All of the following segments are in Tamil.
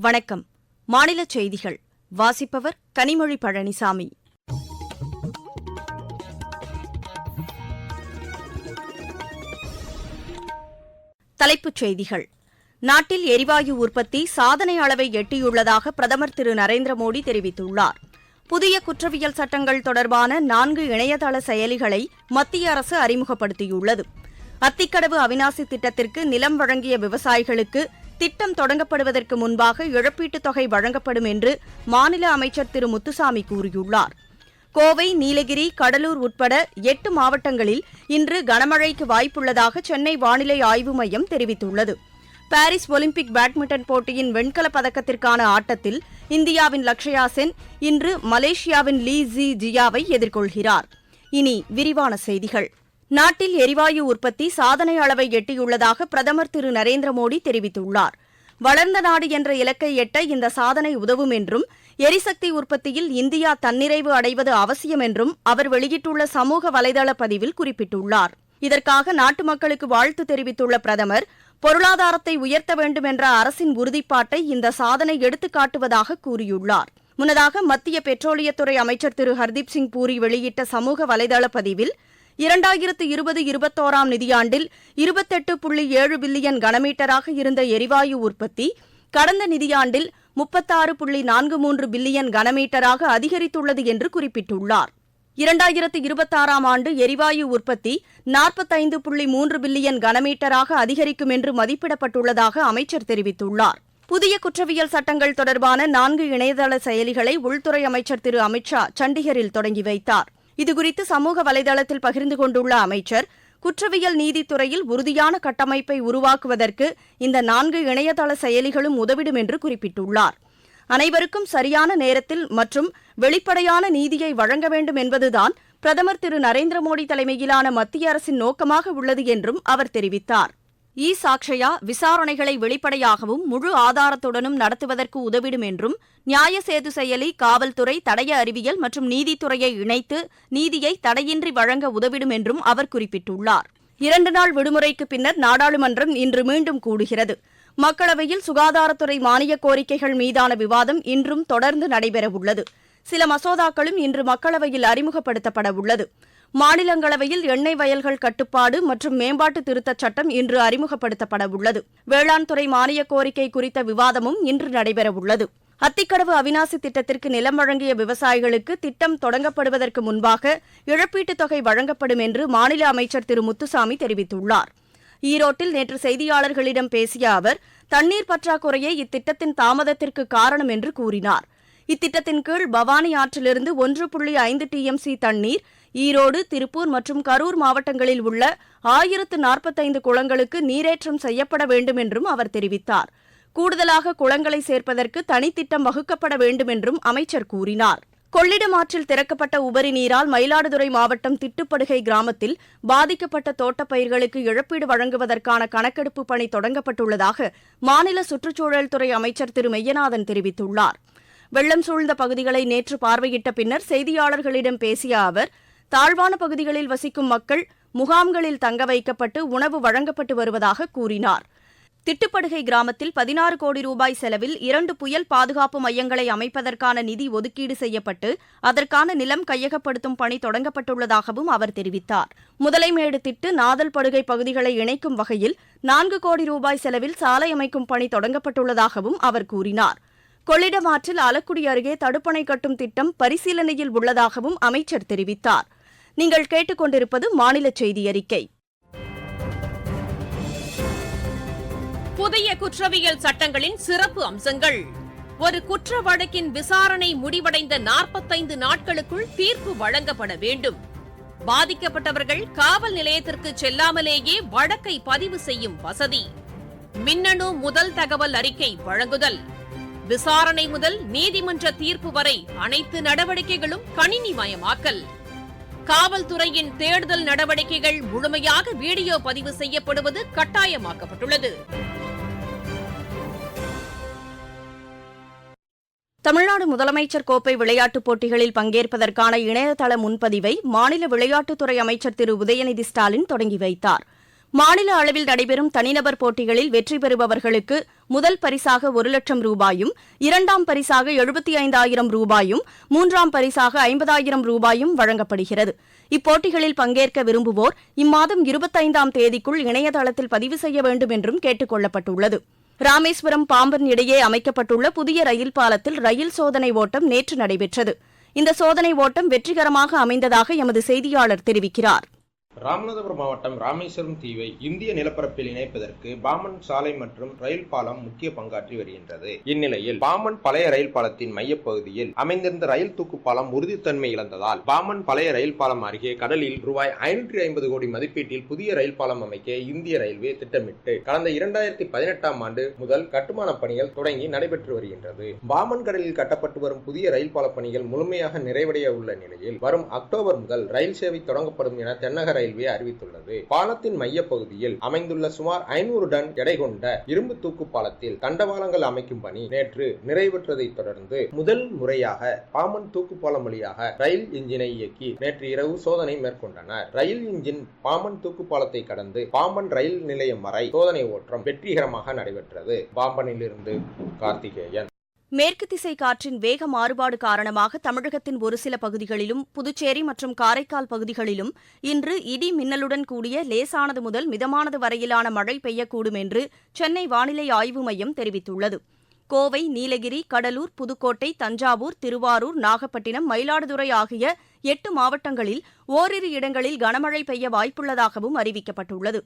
வணக்கம். மாநில செய்திகள். வாசிப்பவர் கனிமொழி பழனிசாமி. தலைப்புச் செய்திகள். நாட்டில் எரிவாயு உற்பத்தி சாதனை அளவை எட்டியுள்ளதாக பிரதமர் திரு நரேந்திர மோடி தெரிவித்துள்ளார். புதிய குற்றவியல் சட்டங்கள் தொடர்பான நான்கு இணையதள செயலிகளை மத்திய அரசு அறிமுகப்படுத்தியுள்ளது. அத்திக்கடவு அவினாசி திட்டத்திற்கு நிலம் வழங்கிய விவசாயிகளுக்கு திட்டம் தொடங்கப்படுவதற்கு முன்பாக இழப்பீட்டுத் தொகை வழங்கப்படும் என்று மாநில அமைச்சர் திரு முத்துசாமி கூறியுள்ளார். கோவை நீலகிரி கடலூர் உட்பட எட்டு மாவட்டங்களில் இன்று கனமழைக்கு வாய்ப்புள்ளதாக சென்னை வானிலை ஆய்வு மையம் தெரிவித்துள்ளது. பாரிஸ் ஒலிம்பிக் பேட்மிண்டன் போட்டியின் வெண்கலப் பதக்கத்திற்கான ஆட்டத்தில் இந்தியாவின் லக்ஷயா சென் இன்று மலேசியாவின் லீ ஜி ஜியாவை எதிர்கொள்கிறார். இனி விரிவான செய்திகள். நாட்டில் எரிவாயு உற்பத்தி சாதனை அளவை எட்டியுள்ளதாக பிரதமர் திரு நரேந்திர மோடி தெரிவித்துள்ளார். வளர்ந்த நாடு என்ற இலக்கை எட்ட இந்த சாதனை உதவும் என்றும் எரிசக்தி உற்பத்தியில் இந்தியா தன்னிறைவு அடைவது அவசியம் என்றும் அவர் வெளியிட்டுள்ள சமூக வலைதள பதிவில் குறிப்பிட்டுள்ளார். இதற்காக நாட்டு மக்களுக்கு வாழ்த்து தெரிவித்துள்ள பிரதமர் பொருளாதாரத்தை உயர்த்த வேண்டும் என்ற அரசின் உறுதிப்பாட்டை இந்த சாதனை எடுத்துக்காட்டுவதாக கூறியுள்ளார். முன்னதாக மத்திய பெட்ரோலியத்துறை அமைச்சர் திரு ஹர்தீப் சிங் பூரி வெளியிட்ட சமூக வலைதள பதிவில் இரண்டாயிரத்து இருபது இருபத்தோராம் நிதியாண்டில் இருபத்தெட்டு புள்ளி ஏழு பில்லியன் கனமீட்டராக இருந்த எரிவாயு உற்பத்தி கடந்த நிதியாண்டில் முப்பத்தாறு புள்ளி நான்கு மூன்று பில்லியன் கனமீட்டராக அதிகரித்துள்ளது என்று குறிப்பிட்டுள்ளார். இரண்டாயிரத்து இருபத்தாறாம் ஆண்டு எரிவாயு உற்பத்தி நாற்பத்தைந்து புள்ளி மூன்று பில்லியன் கனமீட்டராக அதிகரிக்கும் என்று மதிப்பிடப்பட்டுள்ளதாக அமைச்சர் தெரிவித்துள்ளார். புதிய குற்றவியல் சட்டங்கள் தொடர்பான நான்கு இணையதள செயலிகளை உள்துறை அமைச்சர் திரு அமித்ஷா சண்டிகரில் தொடங்கி வைத்தார். இதுகுறித்து சமூக வலைதளத்தில் பகிர்ந்து கொண்டுள்ள அமைச்சர் குற்றவியல் நீதித்துறையில் உறுதியான கட்டமைப்பை உருவாக்குவதற்கு இந்த நான்கு இணையதள செயலிகளும் உதவிடும் என்று குறிப்பிட்டுள்ளார். அனைவருக்கும் சரியான நேரத்தில் மற்றும் வெளிப்படையான நீதியை வழங்க வேண்டும் என்பதுதான் பிரதமர் திரு நரேந்திர மோடி தலைமையிலான மத்திய அரசின் நோக்கமாக உள்ளது என்றும் அவர் தெரிவித்தார். இ சாக்ஷயா விசாரணைகளை வெளிப்படையாகவும் முழு ஆதாரத்துடனும் நடத்துவதற்கு உதவிடும் என்றும் நியாய சேது செயலி காவல்துறை தடய அறிவியல் மற்றும் நீதித்துறையை இணைத்து நீதியை தடையின்றி வழங்க உதவிடும் என்றும் அவர் குறிப்பிட்டுள்ளார். இரண்டு நாள் விடுமுறைக்கு பின்னர் நாடாளுமன்றம் இன்று மீண்டும் கூடுகிறது. மக்களவையில் சுகாதாரத்துறை மானிய கோரிக்கைகள் மீதான விவாதம் இன்றும் தொடர்ந்து நடைபெறவுள்ளது. சில மசோதாக்களும் இன்று மக்களவையில் அறிமுகப்படுத்தப்பட உள்ளது மாநிலங்களவையில் எண்ணெய் வயல்கள் கட்டுப்பாடு மற்றும் மேம்பாட்டு திருத்தச் சட்டம் இன்று அறிமுகப்படுத்தப்பட உள்ளது வேளாண் துறை மானிய கோரிக்கை குறித்த விவாதமும் இன்று நடைபெறவுள்ளது. அத்திக்கடவு அவினாசி திட்டத்திற்கு நிலம் வழங்கிய விவசாயிகளுக்கு திட்டம் தொடங்கப்படுவதற்கு முன்பாக இழப்பீட்டுத் தொகை வழங்கப்படும் என்று மாநில அமைச்சர் திரு. முத்துசாமி தெரிவித்துள்ளார். ஈரோட்டில் நேற்று செய்தியாளர்களிடம் பேசிய அவர் தண்ணீர் பற்றாக்குறையே இத்திட்டத்தின் தாமதத்திற்கு காரணம் என்று கூறினார். இத்திட்டத்தின் கீழ் பவானி ஆற்றிலிருந்து ஒன்று புள்ளி ஐந்து டிஎம்சி தண்ணீர் ஈரோடு திருப்பூர் மற்றும் கரூர் மாவட்டங்களில் உள்ள ஆயிரத்து நாற்பத்தைந்து குளங்களுக்கு நீரேற்றம் செய்யப்பட வேண்டும் என்றும் அவர் தெரிவித்தார். கூடுதலாக குளங்களை சேர்ப்பதற்கு தனித்திட்டம் வகுக்கப்பட வேண்டும் என்றும் அமைச்சர் கூறினார். கொள்ளிடம் ஆற்றில் திறக்கப்பட்ட உபரி நீரால் மயிலாடுதுறை மாவட்டம் திட்டுப்படுகை கிராமத்தில் பாதிக்கப்பட்ட தோட்டப்பயிர்களுக்கு இழப்பீடு வழங்குவதற்கான கணக்கெடுப்பு பணி தொடங்கப்பட்டுள்ளதாக மாநில சுற்றுச்சூழல் துறை அமைச்சர் திரு. மெய்யநாதன் தெரிவித்துள்ளார். வெள்ளம் சூழ்ந்த பகுதிகளை நேற்று பார்வையிட்ட பின்னர் செய்தியாளர்களிடம் பேசிய அவர் தாழ்வான பகுதிகளில் வசிக்கும் மக்கள் முகாம்களில் தங்க வைக்கப்பட்டு உணவு வழங்கப்பட்டு வருவதாக கூறினார். திட்டுப்படுகை கிராமத்தில் பதினாறு கோடி ரூபாய் செலவில் இரண்டு புயல் பாதுகாப்பு மையங்களை அமைப்பதற்கான நிதி ஒதுக்கீடு செய்யப்பட்டு அதற்கான நிலம் கையகப்படுத்தும் பணி தொடங்கப்பட்டுள்ளதாகவும் அவர் தெரிவித்தார். முதலைமேடு திட்டு நாதல் படுகை பகுதிகளை இணைக்கும் வகையில் நான்கு கோடி ரூபாய் செலவில் சாலை அமைக்கும் பணி தொடங்கப்பட்டுள்ளதாகவும் அவர் கூறினார். கொள்ளிடம் ஆற்றில் ஆலக்குடி அருகே தடுப்பணை கட்டும் திட்டம் பரிசீலனையில் உள்ளதாகவும் அமைச்சர் தெரிவித்தார். நீங்கள் கேட்டுக்கொண்டிருப்பது மாநில செய்தி அறிக்கை. புதிய குற்றவியல் சட்டங்களின் சிறப்பு அம்சங்கள். ஒரு குற்ற வழக்கின் விசாரணை முடிவடைந்த நாற்பத்தைந்து நாட்களுக்குள் தீர்ப்பு வழங்கப்பட வேண்டும். பாதிக்கப்பட்டவர்கள் காவல் நிலையத்திற்கு செல்லாமலேயே வழக்கை பதிவு செய்யும் வசதி. மின்னணு முதல் தகவல் அறிக்கை வழங்குதல். விசாரணை முதல் நீதிமன்ற தீர்ப்பு வரை அனைத்து நடவடிக்கைகளும் கணினி மயமாக்கல் காவல்துறையின் தேடுதல் நடவடிக்கைகள் முழுமையாக வீடியோ பதிவு செய்யப்படுவது கட்டாயமாக்கப்பட்டுள்ளது. தமிழ்நாடு முதலமைச்சர் கோப்பை விளையாட்டுப் போட்டிகளில் பங்கேற்பதற்கான இணையதள முன்பதிவை மாநில விளையாட்டுத்துறை அமைச்சர் திரு. உதயநிதி ஸ்டாலின் தொடங்கி வைத்தார். மாநில அளவில் நடைபெறும் தனிநபர் போட்டிகளில் வெற்றி பெறுபவர்களுக்கு முதல் பரிசாக ஒரு லட்சம் ரூபாயும் இரண்டாம் பரிசாக எழுபத்தி ஐந்தாயிரம் ரூபாயும் மூன்றாம் பரிசாக ஐம்பதாயிரம் ரூபாயும் வழங்கப்படுகிறது. இப்போட்டிகளில் பங்கேற்க விரும்புவோர் இம்மாதம் இருபத்தைந்தாம் தேதிக்குள் இணையதளத்தில் பதிவு செய்ய வேண்டும் என்றும் கேட்டுக் கொள்ளப்பட்டுள்ளது ராமேஸ்வரம் பாம்பன் இடையே அமைக்கப்பட்டுள்ள புதிய ரயில் பாலத்தில் ரயில் சோதனை ஓட்டம் நேற்று நடைபெற்றது. இந்த சோதனை ஓட்டம் வெற்றிகரமாக அமைந்ததாக எமது செய்தியாளர் தெரிவிக்கிறார். ராமநாதபுரம் மாவட்டம் ராமேஸ்வரம் தீவை இந்திய நிலப்பரப்பில் இணைப்பதற்கு பாமன் சாலை மற்றும் ரயில் பாலம் முக்கிய பங்காற்றி வருகின்றது. இந்நிலையில் பாமன் பழைய ரயில் பாலத்தின் மையப்பகுதியில் அமைந்திருந்த ரயில் தூக்கு பாலம் உறுதித்தன்மை இழந்ததால் பாமன் பழைய ரயில் பாலம் அருகே கடலில் ரூபாய் ஐநூற்றி ஐம்பது கோடி மதிப்பீட்டில் புதிய ரயில் பாலம் அமைக்க இந்திய ரயில்வே திட்டமிட்டு கடந்த இரண்டாயிரத்தி பதினெட்டாம் ஆண்டு முதல் கட்டுமான பணிகள் தொடங்கி நடைபெற்று வருகின்றது. பாமன் கடலில் கட்டப்பட்டு வரும் புதிய ரயில் பால பணிகள் முழுமையாக நிறைவடைய உள்ள நிலையில் வரும் அக்டோபர் முதல் ரயில் சேவை தொடங்கப்படும் என தென்னக ரயில்வே அறிவித்துள்ளது. பாலத்தின் மைய பகுதியில் அமைந்துள்ள சுமார் ஐநூறு டன் எடை கொண்ட இரும்பு தூக்கு பாலத்தில் தண்டவாளங்கள் அமைக்கும் பணி நேற்று நிறைவேற்றதை தொடர்ந்து முதல் முறையாக பாமன் தூக்கு பாலம் வழியாக ரயில் இன்ஜினை இயக்கி நேற்று இரவு சோதனை மேற்கொண்டனர். ரயில் இன்ஜின் பாம்பன் தூக்கு பாலத்தை கடந்து பாம்பன் ரயில் நிலையம் வரை சோதனை ஓட்டம் வெற்றிகரமாக நடைபெற்றது. பாம்பனிலிருந்து கார்த்திகேயன். மேற்கு திசை காற்றின் வேக மாறுபாடு காரணமாக தமிழகத்தின் ஒருசில பகுதிகளிலும் புதுச்சேரி மற்றும் காரைக்கால் பகுதிகளிலும் இன்று இடி மின்னலுடன் கூடிய லேசானது முதல் மிதமானது வரையிலான மழை பெய்யக்கூடும் என்று சென்னை வானிலை ஆய்வு மையம் தெரிவித்துள்ளது. கோவை நீலகிரி கடலூர் புதுக்கோட்டை தஞ்சாவூர் திருவாரூர் நாகப்பட்டினம் மயிலாடுதுறை ஆகிய எட்டு மாவட்டங்களில் ஓரிரு இடங்களில் கனமழை பெய்ய வாய்ப்புள்ளதாகவும் அறிவிக்கப்பட்டுள்ளது.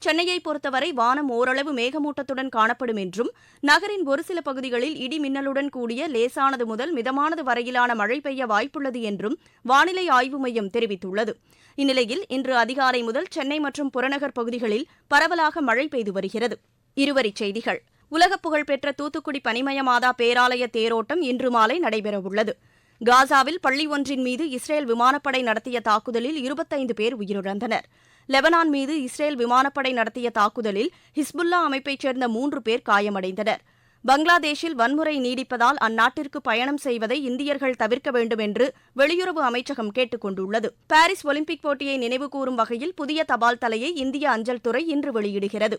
சென்னையை பொறுத்தவரை வானம் ஓரளவு மேகமூட்டத்துடன் காணப்படும் என்றும் நகரின் ஒரு சில பகுதிகளில் இடி மின்னலுடன் கூடிய லேசானது முதல் மிதமானது வரையிலான மழை பெய்ய வாய்ப்புள்ளது என்றும் வானிலை ஆய்வு மையம் தெரிவித்துள்ளது. இந்நிலையில் இன்று அதிகாலை முதல் சென்னை மற்றும் புறநகர் பகுதிகளில் பரவலாக மழை பெய்து வருகிறது. இருவரிச் செய்திகள். உலகப் புகழ்பெற்ற தூத்துக்குடி பனிமயமாதா பேராலய தேரோட்டம் இன்று மாலை நடைபெறவுள்ளது. காசாவில் பள்ளி ஒன்றின் மீது இஸ்ரேல் விமானப்படை நடத்திய தாக்குதலில் இருபத்தைந்து பேர் உயிரிழந்தனர். லெபனான் மீது இஸ்ரேல் விமானப்படை நடத்திய தாக்குதலில் ஹிஸ்புல்லா அமைப்பைச் சேர்ந்த மூன்று பேர் காயமடைந்தனர். பங்களாதேஷில் வன்முறை நீடிப்பதால் அந்நாட்டிற்கு பயணம் செய்வதை இந்தியர்கள் தவிர்க்க வேண்டும் என்று வெளியுறவு அமைச்சகம் கேட்டுக் கொண்டுள்ளது. பாரிஸ் ஒலிம்பிக் போட்டியை நினைவுகூரும் வகையில் புதிய தபால் தலையை இந்திய அஞ்சல் துறை இன்று வெளியிடுகிறது.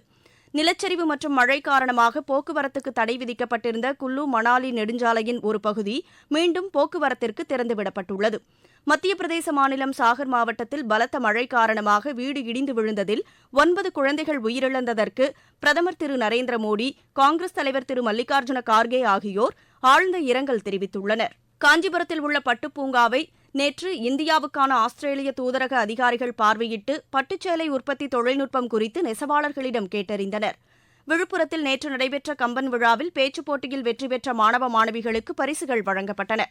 நிலச்சரிவு மற்றும் மழை காரணமாக போக்குவரத்துக்கு தடை விதிக்கப்பட்டிருந்த குல்லு மணாலி நெடுஞ்சாலையின் ஒரு பகுதி மீண்டும் போக்குவரத்திற்கு திறந்துவிடப்பட்டுள்ளது. மத்திய பிரதேச மாநிலம் சாகர் மாவட்டத்தில் பலத்த மழை காரணமாக வீடு இடிந்து விழுந்ததில் ஒன்பது குழந்தைகள் உயிரிழந்ததற்கு பிரதமர் திரு நரேந்திர மோடி காங்கிரஸ் தலைவர் திரு மல்லிகார்ஜுன கார்கே ஆகியோர் ஆழ்ந்த இரங்கல் தெரிவித்துள்ளனர். காஞ்சிபுரத்தில் உள்ள பட்டுப்பூங்காவை நேற்று இந்தியாவுக்கான ஆஸ்திரேலிய தூதரக அதிகாரிகள் பார்வையிட்டு பட்டுச்சேலை உற்பத்தி தொழில்நுட்பம் குறித்து நெசவாளர்களிடம் கேட்டறிந்தனர். விழுப்புரத்தில் நேற்று நடைபெற்ற கம்பன் விழாவில் பேச்சுப் போட்டியில் வெற்றி பெற்ற மாணவ மாணவிகளுக்கு பரிசுகள் வழங்கப்பட்டன.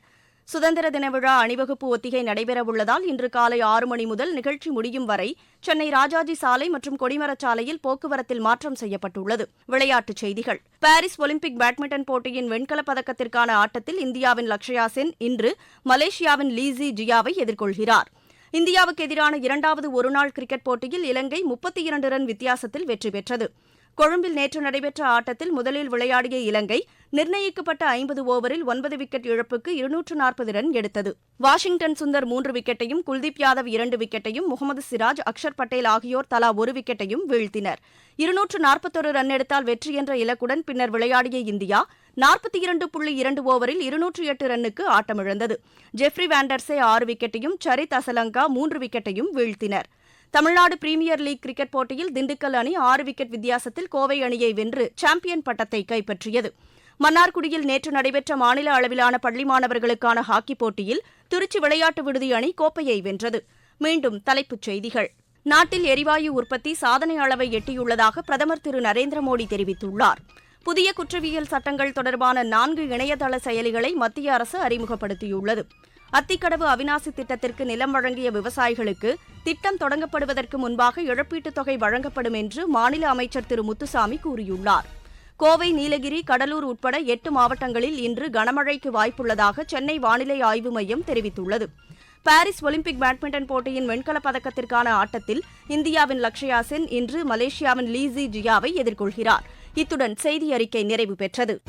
சுதந்திர தின விழா அணிவகுப்பு ஒத்திகை நடைபெறவுள்ளதால் இன்று காலை ஆறு மணி முதல் நிகழ்ச்சி முடியும் வரை சென்னை ராஜாஜி சாலை மற்றும் கொடிமரச் சாலையில் போக்குவரத்தில் மாற்றம் செய்யப்பட்டுள்ளது. விளையாட்டுச் செய்திகள். பாரிஸ் ஒலிம்பிக் பேட்மிண்டன் போட்டியின் வெண்கலப் பதக்கத்திற்கான ஆட்டத்தில் இந்தியாவின் லக்ஷயா சென் இன்று மலேசியாவின் லீசி ஜியாவை எதிர்கொள்கிறார். இந்தியாவுக்கு எதிரான இரண்டாவது ஒருநாள் கிரிக்கெட் போட்டியில் இலங்கை முப்பத்தி இரண்டு ரன் வித்தியாசத்தில் வெற்றி பெற்றது. கொழும்பில் நேற்று நடைபெற்ற ஆட்டத்தில் முதலில் விளையாடிய இலங்கை நிர்ணயிக்கப்பட்ட ஐம்பது ஓவரில் ஒன்பது விக்கெட் இழப்புக்கு இருநூற்று நாற்பது ரன் எடுத்தது. வாஷிங்டன் சுந்தர் மூன்று விக்கெட்டையும் குல்தீப் யாதவ் இரண்டு விக்கெட்டையும் முகமது சிராஜ் அக்ஷர் பட்டேல் ஆகியோர் தலா ஒரு விக்கெட்டையும் வீழ்த்தினர். இருநூற்று நாற்பத்தொரு ரன் எடுத்தால் வெற்றி என்ற இலக்குடன் பின்னர் விளையாடிய இந்தியா நாற்பத்தி இரண்டு புள்ளி இரண்டு ஓவரில் இருநூற்று எட்டு ரன்னுக்கு ஆட்டமிழந்தது. ஜெஃப்ரி வேண்டர்ஸே ஆறு விக்கெட்டையும் சரித் அசலங்கா மூன்று விக்கெட்டையும் வீழ்த்தினர். தமிழ்நாடு பிரீமியர் லீக் கிரிக்கெட் போட்டியில் திண்டுக்கல் அணி ஆறு விக்கெட் வித்தியாசத்தில் கோவை அணியை வென்று சாம்பியன் பட்டத்தை கைப்பற்றியது. மன்னார்குடியில் நேற்று நடைபெற்ற மாநில அளவிலான பள்ளி மாணவர்களுக்கான ஹாக்கி போட்டியில் திருச்சி விளையாட்டு விடுதி அணி கோப்பையை வென்றது. மீண்டும் தலைப்புச் செய்திகள். நாட்டில் எரிவாயு உற்பத்தி சாதனை அளவை எட்டியுள்ளதாக பிரதமர் திரு நரேந்திர மோடி தெரிவித்துள்ளார். புதிய குற்றவியல் சட்டங்கள் தொடர்பான நான்கு இணையதள செயலிகளை மத்திய அரசு அறிமுகப்படுத்தியுள்ளது. அத்திக்கடவு அவினாசி திட்டத்திற்கு நிலம் வழங்கிய விவசாயிகளுக்கு திட்டம் தொடங்கப்படுவதற்கு முன்பாக இழப்பீட்டுத் தொகை வழங்கப்படும் என்று மாநில அமைச்சர் திரு. முத்துசாமி கூறியுள்ளார். கோவை நீலகிரி கடலூர் உட்பட எட்டு மாவட்டங்களில் இன்று கனமழைக்கு வாய்ப்புள்ளதாக சென்னை வானிலை ஆய்வு மையம் தெரிவித்துள்ளது. பாரிஸ் ஒலிம்பிக் பேட்மிண்டன் போட்டியின் வெண்கலப் பதக்கத்திற்கான ஆட்டத்தில் இந்தியாவின் லக்ஷயா சென் இன்று மலேசியாவின் லீசி ஜியாவை எதிர்கொள்கிறார். இத்துடன் செய்தி அறிக்கை நிறைவு பெற்றது.